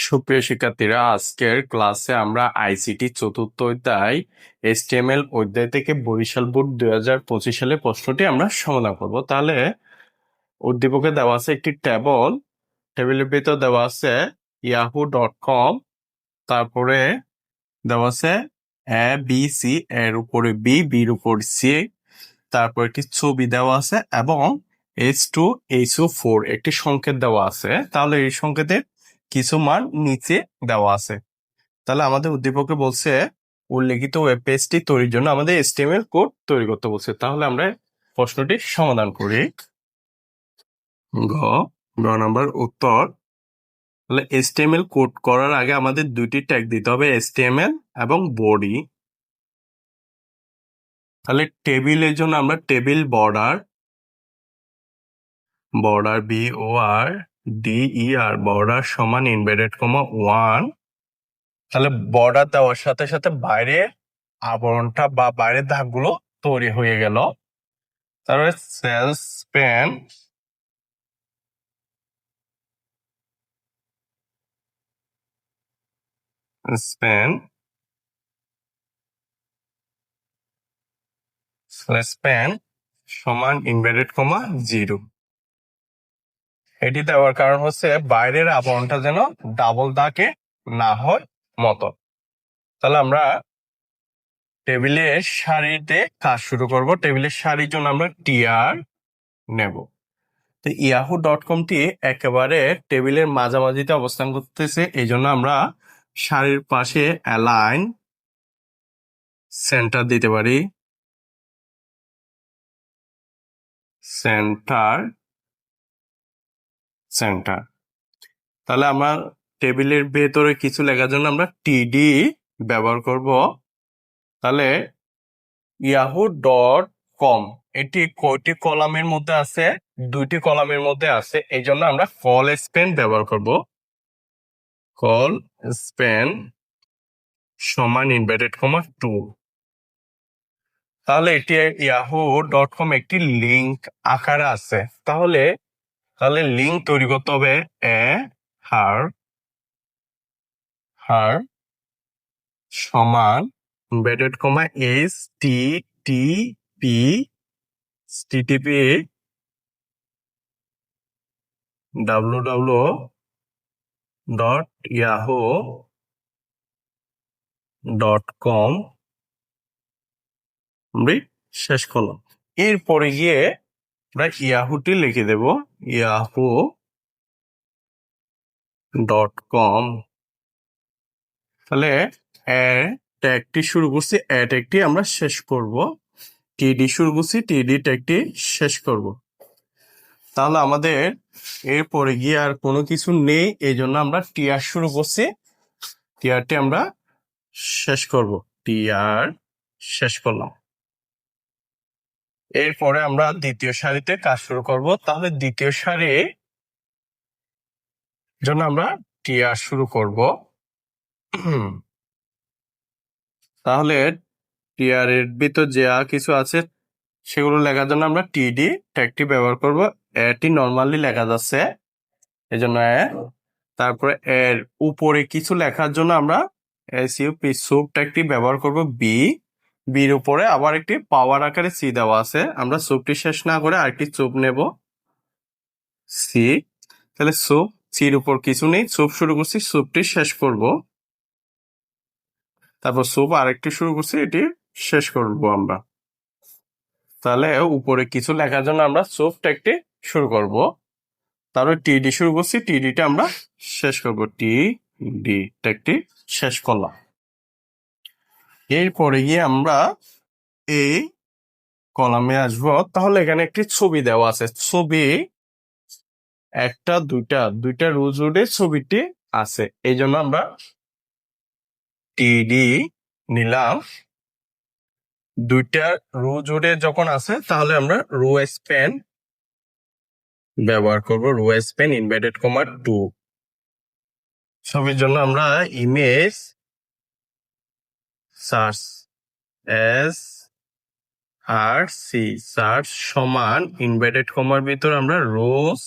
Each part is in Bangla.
সুপ্রিয় শিক্ষার্থীরা, আজকের ক্লাসে আমরা আইসিটি চতুর্থ অধ্যায় এসটিএমএল অধ্যায় থেকে বরিশাল বোর্ড দুই হাজার পঁচিশ সালে প্রশ্নটি আমরা সমাধান করব। তাহলে উদ্দীপকে দেওয়া আছে একটি টেবল টেবিলের ভিতর দেওয়া আছে ইয়াহু ডট কম তারপরে দেওয়া আছে এ বি সি এর উপরে বি বির উপর সি তারপর একটি ছবি দেওয়া আছে এবং H two H O four একটি সংকেত দেওয়া আছে। তাহলে এই সংকেতের কিছু মান নিচে দেওয়া আছে। তাহলে আমাদের উদ্দীপকে বলছে, উল্লেখিত ওয়েব পেজটি তৈরির জন্য আমাদের এসটিএমএল কোড তৈরি করতে বলছে। তাহলে আমরা প্রশ্নটি সমাধান করি। গ গ নাম্বার উত্তর। তাহলে এসটিএমএল কোড করার আগে আমাদের দুইটি ট্যাগ দিতে হবে এসটিএমএল এবং বডি তাহলে টেবিলের জন্য আমরা table border border B O R D E R border সমান ইনভেডেড কমা ওয়ান তাহলে বর্ডার দেওয়ার সাথে সাথে বাইরে আবরণটা বা বাইরের দাগগুলো তৈরি হয়ে গেল। তারপরে cells pen span slash pen সমান ইনভেডেড কমা জিরো এটি দেওয়ার কারণ হচ্ছে বাইরের আবরণটা যেন ডাবল দাগে না হয় মতো। তাহলে আমরা টেবিলের শাড়িতে কাজ শুরু করব। টেবিলের শাড়ির জন্য আমরা টিআর নেব। তো ইয়াহু ডট কমটি একেবারে টেবিলের মাঝামাঝিতে অবস্থান করতেছে। এই জন্য আমরা শাড়ির পাশে অ্যালাইন সেন্টার দিতে পারি। সেন্টার সেন্টার তাহলে আমরা টেবিলের ভেতরে কিছু লেখার জন্য আমরা টিডি ব্যবহার করব। তাহলে ইয়াহু ডট কম এটি কয়টি কলামের মধ্যে আছে? দুইটি কলামের মধ্যে আছে। এই জন্য আমরা কল স্পেন ব্যবহার করব। কল স্পেন সমান ইনভার্টেড কমা টু তাহলে এটি ইয়াহু ডট কম একটি লিঙ্ক আকারে আছে। তাহলে তাহলে লিঙ্ক তৈরি করতে হবে এ হার হার সমান inverted comma S T T P TTP W W dot Yahoo dot com শেষ করলাম। এরপরে গিয়ে আমরা ইয়াহুটি লিখে দেব, ইয়াহু ডট কম। তাহলে ট্যাগটি শুরু করছি এ ট্যাগটি আমরা শেষ করব। টিডি শুরু করছি টিডি ট্যাগটি শেষ করব। তাহলে আমাদের এরপরে গিয়ে আর কোনো কিছু নেই এই জন্য আমরা টিআর শুরু করছি। টিআরটি আমরা শেষ করব। টিআর শেষ করলাম। এরপরে আমরা দ্বিতীয় সারিতে কাজ শুরু করব। তাহলে দ্বিতীয় সারি জন্য আমরা টিআর শুরু করব। তাহলে টিআর এর ভিতর যে কিছু আছে, সেগুলো লেখার জন্য আমরা টিডি ট্যাগটি ব্যবহার করব। এটি নর্মালি লেখা যাচ্ছে এই জন্য তারপরে এর উপরে কিছু লেখার জন্য আমরা এস ইউ পি সুপ ট্যাগটি ব্যবহার করব বি। বির উপরে আবার একটি পাওয়ার আকারে সি দেওয়া আছে। আমরা সুপটি শেষ না করে আরেকটি চুপ নেব। সি তাহলে সুপ সির উপর কিছু নেই। সুপ শুরু করছি, সুপটি শেষ করব। তারপর সুপ আরেকটি শুরু করছি, এটি শেষ করব আমরা। তাহলে উপরে কিছু লেখার জন্য আমরা সুপ ট্যাগটি শুরু করব। তারপরে টিডি শুরু করছি টিডিটা আমরা শেষ করব। টি ডি ট্যাগটি শেষ করলাম এরপরে গিয়ে আমরা এই কলামে আসব। তাহলে এখানে একটি ছবি দেওয়া আছে। ছবি একটা, দুইটা দুইটা রোজ রোডের ছবিটি আছে। এই জন্য আমরা টিডি নিলাম। দুইটা রো জোড়ে যখন আছে, তাহলে আমরা রো স্প্যান ব্যবহার করব। রো স্প্যান ইনভার্টেড কমার টু। ছবির জন্য আমরা image search S R C. Search সমান ইনভার্টেড কমার ভিতর আমরা rose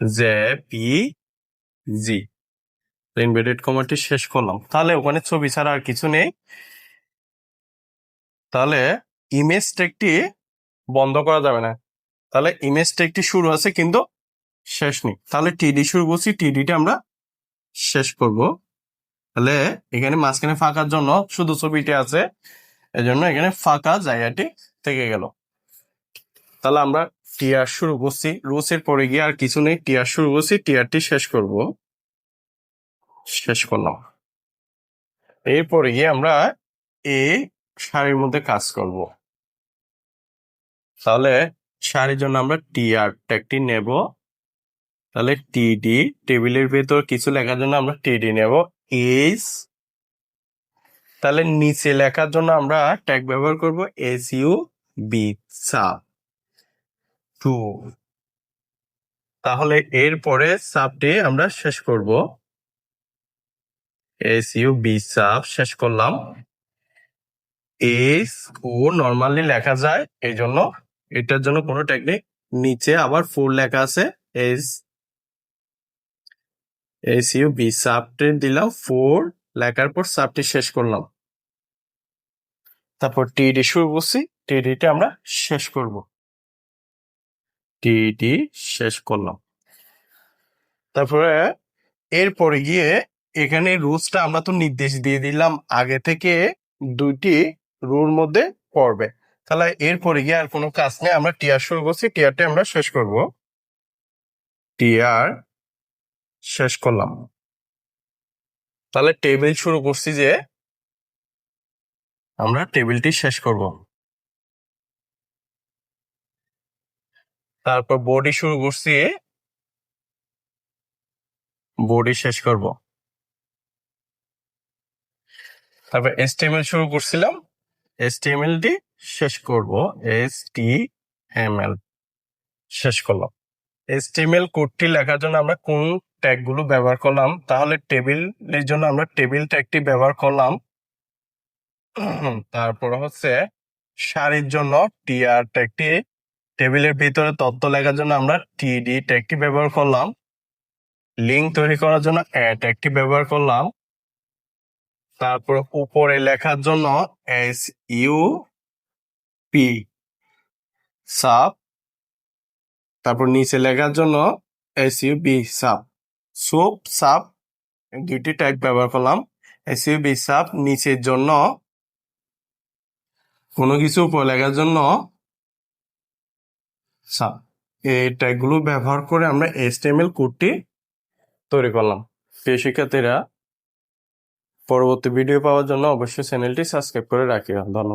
J P G. Inverted কমাটি শেষ করলাম। তাহলে ওখানে ছবি ছাড়া আর কিছু নেই। তাহলে ইমেজ ট্যাগটি বন্ধ করা যাবে না। তাহলে ইমেজ ট্যাগটি শুরু আছে কিন্তু শেষ নেই। তাহলে টিডি শুরু করছি। টিডিটা আমরা শেষ করব। তাহলে এখানে মাঝখানে ফাঁকার জন্য শুধু ছবিটি আছে। এজন্য এখানে ফাঁকা জায়গাটি থেকে গেল। তাহলে আমরা টিয়ার শুরু করছি। রুসের পরে গিয়ে আর কিছু নেই। টিয়ার শুরু করছি। টিয়ারটি শেষ করব। শেষ করলাম। এরপরে গিয়ে আমরা এই শাড়ির মধ্যে কাজ করব। তাহলে শাড়ির জন্য আমরা টিআর ট্যাগটি নেব। তাহলে টিডি টেবিলের ভেতর কিছু লেখার জন্য আমরা টিডি নেব। এস তাহলে নিচে লেখার জন্য আমরা ট্যাগ ব্যবহার করব S U B sub two তাহলে এরপরে সাবটি আমরা শেষ করব। এস ইউ বি সাব শেষ করলাম। এস ও নর্মালি লেখা যায় এই জন্য এটার জন্য কোনো টেকনিক নিচে আবার ফোর লেখা আছে এস এস ইউ বি সাবটি দিলাম ফোর লেখার পর সাবটি শেষ করলাম। তারপর টিডি শুরু করছি, টিডিটা আমরা শেষ করব। টিডি শেষ করলাম। তারপরে এরপরে গিয়ে এখানে রুলসটা আমরা তো নির্দেশ দিয়ে দিলাম, আগে থেকে দুইটি রুল মধ্যে পড়বে। তাহলে এরপরে গিয়ে আর কোনো কাজ নেই, আমরা টিয়ার শুরু করছি টিয়ারটা আমরা শেষ করব। টিয়ার শেষ করলাম। তাহলে টেবিল শুরু করছি যে আমরা টেবিলটি শেষ করব। তারপর বডি শুরু করছি। বডি শেষ করব। তারপর এসটিএমএল শুরু করছিলাম। এসটিএমএল টি শেষ করব। এস টি এম এল শেষ করলাম। এসটিএমএল কোডটি লেখার জন্য আমরা কোন ট্যাগগুলো ব্যবহার করলাম, তাহলে টেবিলের জন্য আমরা টেবিল ট্যাগটি ব্যবহার করলাম। তারপর হচ্ছে সারির জন্য টিআর ট্যাগটি টেবিলের ভিতরে তথ্য লেখার জন্য আমরা টিডি ট্যাগটি ব্যবহার করলাম। লিঙ্ক তৈরি করার জন্য অ্যাড ট্যাগটি ব্যবহার করলাম। তারপর উপরে লেখার জন্য এস ইউ পি সাব তারপর নিচে লেখার জন্য এস ইউ বি সাব সোপ, সাপ, দুইটি টাইপ ব্যবহার করলাম। এস ইউ বি সাব নিচের জন্য কোনো কিছু উপরে লেখার জন্য সাপ। এই ট্যাগগুলো ব্যবহার করে আমরা এসটিএমএল কোডটি তৈরি করলাম। প্রিয় শিক্ষার্থীরা, পরবর্তী ভিডিও পাওয়ার জন্য অবশ্যই চ্যানেলটি সাবস্ক্রাইব করে রাখিও। ধন্যবাদ।